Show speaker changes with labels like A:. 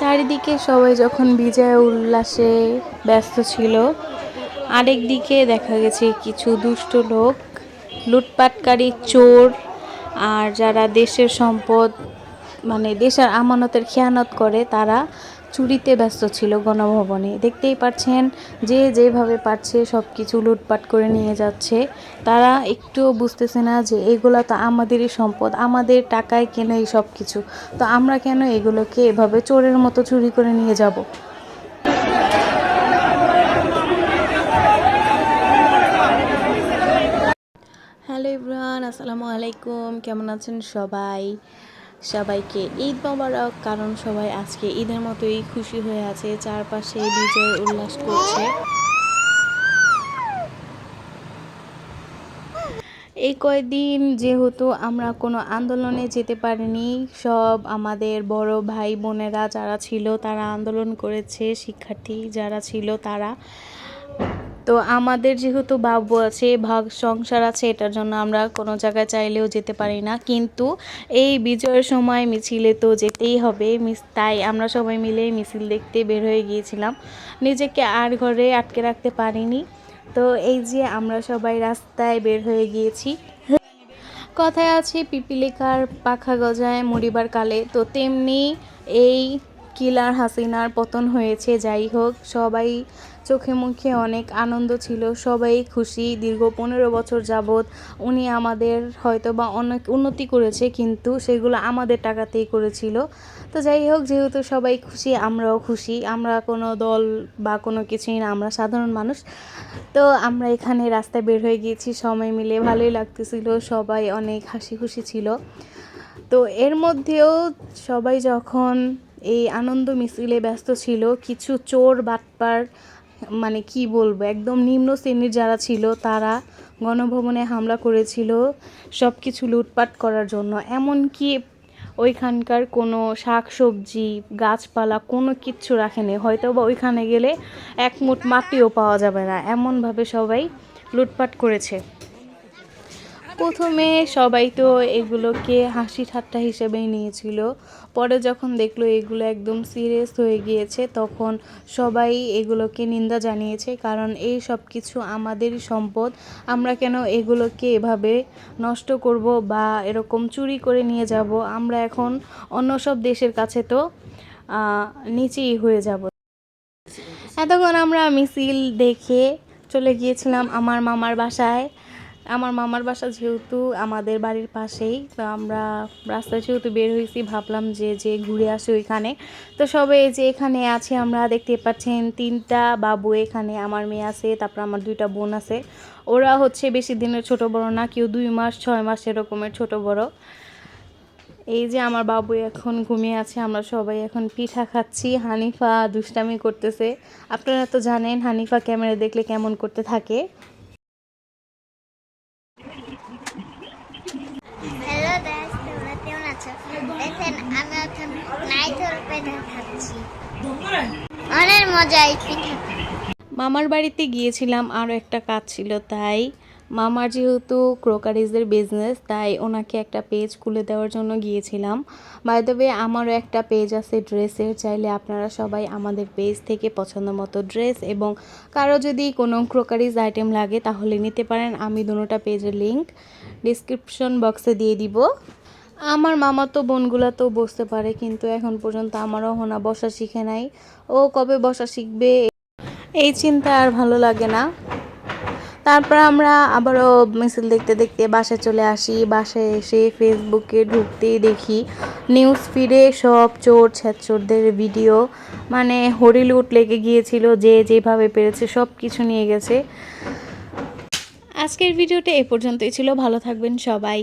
A: চারিদিকে সবাই যখন বিজয় উল্লাসে ব্যস্ত ছিল, আরেক দিকে দেখা গেছে কিছু দুষ্ট লোক, লুটপাটকারী, চোর, আর যারা দেশের সম্পদ মানে দেশের আমানতের খেয়ানত করে, তারা চুরিতে ব্যস্ত ছিল গণভবনে। দেখতেই পাচ্ছেন, যে যেভাবে পারছে সব কিছু লুটপাট করে নিয়ে যাচ্ছে। তারা একটুও বুঝতেছে না যে এগুলো তো আমাদেরই সম্পদ, আমাদের টাকায় কেন এই সব কিছু তো আমরা কেন এগুলোকে এভাবে চোরের মতো চুরি করে নিয়ে যাব? হ্যালো ইব্রান, আসসালামু আলাইকুম। কেমন আছেন সবাই? সবাইকে ঈদ মোবারক। কারণ সবাই আজকে ঈদের মতোই খুশি হয়ে আছে, চারপাশে বিজয় উল্লাস করছে। এই কয়দিন যেহেতু আমরা কোনো আন্দোলনে যেতে পারিনি, সব আমাদের বড় ভাই বোনেরা যারা ছিল তারা আন্দোলন করেছে, শিক্ষার্থী যারা ছিল তারা। তো আমাদের যেহেতু বাবু আছে, ভাগ সংসার আছে, এটার জন্য আমরা কোনো জায়গায় চাইলেও যেতে পারি না। কিন্তু এই বিজয়ের সময় মিছিলে তো যেতেই হবে, মিস, তাই আমরা সবাই মিলে মিছিল দেখতে বের হয়ে গিয়েছিলাম। নিজেকে আর ঘরে আটকে রাখতে পারিনি। তো এই যে আমরা সবাই রাস্তায় বের হয়ে গিয়েছি। কথায় আছে, পিপিলিকার পাখা গজায় মরিবার কালে। তো তেমনি এই কিলার হাসিনার পতন হয়েছে, যাই হোক, সবাই চোখে মুখে অনেক আনন্দ ছিল, সবাই খুশি। দীর্ঘ পনেরো বছর যাবৎ উনি আমাদের হয়তো বা অনেক উন্নতি করেছে, কিন্তু সেগুলো আমাদের টাকাতেই করেছিল। তো যাই হোক, যেহেতু সবাই খুশি, আমরাও খুশি। আমরা কোনো দল বা কোনো কিছুই না, আমরা সাধারণ মানুষ। তো আমরা এখানে রাস্তায় বের হয়ে গিয়েছি সময় মিলে ভালোই লাগতেছিল, সবাই অনেক হাসি খুশি ছিল। তো এর মধ্যেও সবাই যখন এই আনন্দ মিছিলে ব্যস্ত ছিল। কিছু চোর বাটপার মানে কি বলব, একদম নিম্ন শ্রেণির যারা ছিল, তারা গণভবনে হামলা করেছিল সব কিছু লুটপাট করার জন্য। এমনকি ওইখানকার কোনো শাক সবজি গাছপালা, কোনো কিচ্ছু রাখেনি। হয়তো বা ওইখানে গেলে এক মুঠ মাটিও পাওয়া যাবে না। এমনভাবে সবাই লুটপাট করেছে। প্রথমে সবাই তো এগুলোকে হাসি ঠাট্টা হিসেবেই নিয়েছিল। পরে যখন দেখল এগুলো একদম সিরিয়াস হয়ে গিয়েছে, তখন সবাই এগুলোকে নিন্দা জানিয়েছে, কারণ এই সব কিছু আমাদেরই সম্পদ। আমরা কেন এগুলোকে এভাবে নষ্ট করব বা এরকম চুরি করে নিয়ে যাব? আমরা এখন অন্য সব দেশের কাছে তো নিচেই হয়ে যাব। এতক্ষণ আমরা মিছিল দেখে চলে গিয়েছিলাম আমার মামার বাসায়। আমার মামার বাসা যেহেতু আমাদের বাড়ির পাশেই, তো আমরা রাস্তায় যেহেতু বের হয়েছি, ভাবলাম যে যে ঘুরে আসি ওইখানে। তো সবাই যে এখানে আছে, আমরা দেখতে পাচ্ছেন তিনটা বাবু এখানে, আমার মেয়ে আছে, তারপর আমার দুইটা বোন আছে। ওরা হচ্ছে বেশি দিনের ছোট বড় না, কেউ দুই মাস, ছয় মাস এরকমের ছোট বড়। এই যে আমার বাবু এখন ঘুমিয়ে আছে, আমরা সবাই এখন পিঠা খাচ্ছি। হানিফা দুষ্টামি করতেছে। আপনারা তো জানেন, হানিফা ক্যামেরা দেখলে কেমন করতে থাকে।
B: আমি এখন নাইথর পিঠা খাচ্ছি। অনেক মজা এই পিঠা
A: মামার বাড়িতে গিয়েছিলাম আরও একটা কাজ ছিল তাই মামার যেহেতু ক্রোকারিজের বিজনেস তাই ওনাকে একটা পেজ খুলে দেওয়ার জন্য গিয়েছিলাম। বাই দ্য আমারও একটা পেজ আছে ড্রেসের চাইলে আপনারা সবাই আমাদের পেজ থেকে পছন্দ মতো ড্রেস এবং কারও যদি কোনো ক্রোকারিজ আইটেম লাগে তাহলে নিতে পারেন। আমি দুটোটা পেজের লিঙ্ক ডিসক্রিপশন বক্সে দিয়ে দিব। আমার মামা তো বোনগুলা তো বসতে পারে, কিন্তু এখন পর্যন্ত আমারও হোনা বসা শিখে নাই। ও কবে বসা শিখবে এই চিন্তা আর ভালো লাগে না। তারপর আমরা আবারও মিছিল দেখতে দেখতে বাসায় চলে আসি। বাসায় এসে ফেসবুকে ঢুকতেই দেখি নিউজ ফিডে সব চোর ছ্যাচোরদের ভিডিও মানে হরিলুট লেগে গিয়েছিল, যে যেভাবে পেরেছে সব কিছু নিয়ে গেছে। আজকের ভিডিওটা এ পর্যন্তই ছিল। ভালো থাকবেন সবাই।